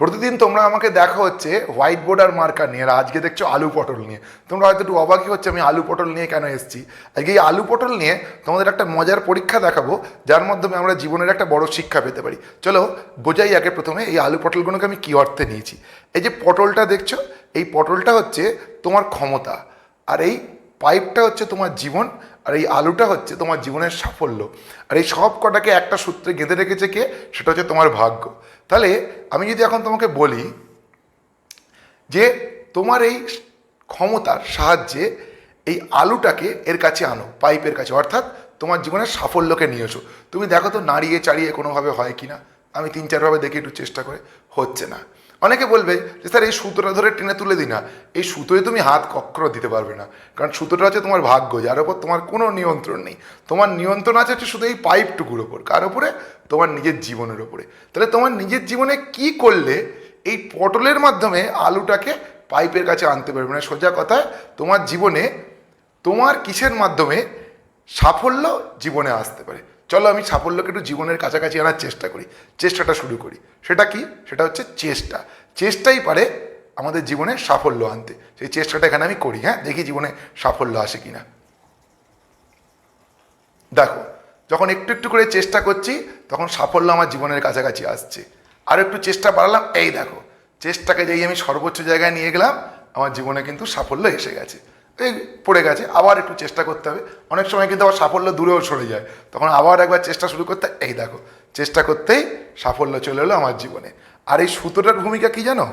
প্রতিদিন তোমরা আমাকে দেখা হচ্ছে হোয়াইট বোর্ড আর মার্কার নিয়ে, আর আজকে দেখছ আলু পটল নিয়ে। তোমরা হয়তো একটু অবাকই হচ্ছে আমি আলু পটল নিয়ে কেন এসেছি। আজকে এই আলু পটল নিয়ে তোমাদের একটা মজার পরীক্ষা দেখাবো, যার মাধ্যমে আমরা জীবনের একটা বড় শিক্ষা পেতে পারি। চলো, বোঝাই আগে প্রথমে এই আলু পটলগুলোকে আমি কী অর্থে নিয়েছি। এই যে পটলটা দেখছ, এই পটলটা হচ্ছে তোমার ক্ষমতা। আর এই পাইপটা হচ্ছে তোমার জীবন, আর এই আলুটা হচ্ছে তোমার জীবনের সাফল্য। আর এই সব কটাকে একটা সূত্রে গেঁথে রেখেছে কে? সেটা হচ্ছে তোমার ভাগ্য। তাহলে আমি যদি এখন তোমাকে বলি যে তোমার এই ক্ষমতার সাহায্যে এই আলুটাকে এর কাছে আনো, পাইপের কাছে। অর্থাৎ তোমার জীবনের সাফল্যকে নিয়ে এসো। তুমি দেখো তো নাড়িয়ে চাড়িয়ে কোনোভাবে হয় কি না আমি তিন, চারভাবে দেখি একটু চেষ্টা করে। হচ্ছে না। অনেকে বলবে যে, স্যার, এই সুতোটা ধরে টেনে তুলে দিই না। এই সুতোয় তুমি হাত কখনো দিতে পারবে না। কারণ সুতোটা হচ্ছে তোমার ভাগ্য, যার ওপর তোমার কোনো নিয়ন্ত্রণ নেই। তোমার নিয়ন্ত্রণ আছে হচ্ছে শুধু এই পাইপটুকুর ওপর, কার ওপরে? তোমার নিজের জীবনের ওপরে। তাহলে তোমার নিজের জীবনে কি করলে এই পটলের মাধ্যমে আলুটাকে পাইপের কাছে আনতে পারবে? মানে সোজা কথায়, তোমার জীবনে তোমার কিসের মাধ্যমে সাফল্য জীবনে আসতে পারে? চলো আমি সাফল্যকে একটু জীবনের কাছাকাছি আনার চেষ্টা করি, চেষ্টাটা শুরু করি। সেটা কি? সেটা হচ্ছে চেষ্টা। চেষ্টাই পারে আমাদের জীবনে সাফল্য আনতে। সেই চেষ্টাটা এখানে আমি করি হ্যাঁ? দেখি জীবনে সাফল্য আসে কিনা। দেখো, যখন একটু একটু করে চেষ্টা করছি, তখন সাফল্য আমার জীবনের কাছাকাছি আসছে। আর একটু চেষ্টা বাড়ালাম, এই দেখো। চেষ্টাকে যেই আমি সর্বোচ্চ জায়গায় নিয়ে গেলাম, আমার জীবনে কিন্তু সাফল্য এসে গেছে। এই পড়ে গেছে, আবার একটু চেষ্টা করতে হবে। অনেক সময় কিন্তু আবার সাফল্য দূরেও সরে যায়। তখন আবার একবার চেষ্টা শুরু করতে, এই দেখো, চেষ্টা করতেই সাফল্য চলে এলো আমার জীবনে। আর এই সুতোটার ভূমিকা কি জানো?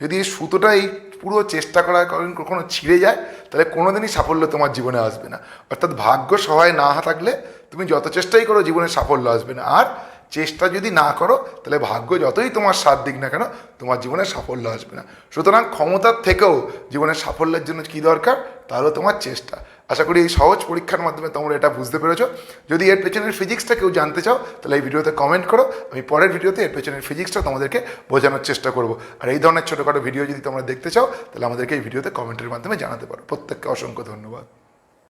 যদি এই সুতোটা এই পুরো চেষ্টা করার কারণ কখনো ছিঁড়ে যায়, তাহলে কোনোদিনই সাফল্য তোমার জীবনে আসবে না। অর্থাৎ ভাগ্য সহায় না থাকলে তুমি যত চেষ্টাই করো, জীবনে সাফল্য আসবে না। আর চেষ্টা যদি না করো, তাহলে ভাগ্য যতই তোমার সাথ দিক না কেন, তোমার জীবনে সাফল্য আসবে না। সুতরাং ক্ষমতার থেকেও জীবনের সাফল্যের জন্য কী দরকার? তাহলে তোমার চেষ্টা। আশা করি এই সহজ পরীক্ষার মাধ্যমে তোমরা এটা বুঝতে পেরেছ। যদি এর পেছনের ফিজিক্সটা কেউ জানতে চাও, তাহলে এই ভিডিওতে কমেন্ট করো। আমি পরের ভিডিওতে এর পেছনের ফিজিক্সটা তোমাদেরকে বোঝানোর চেষ্টা করব। আর এই ধরনের ছোটোখাটো ভিডিও যদি তোমরা দেখতে চাও, তাহলে আমাদেরকে এই ভিডিওতে কমেন্টের মাধ্যমে জানাতে পারো। প্রত্যেককে অসংখ্য ধন্যবাদ।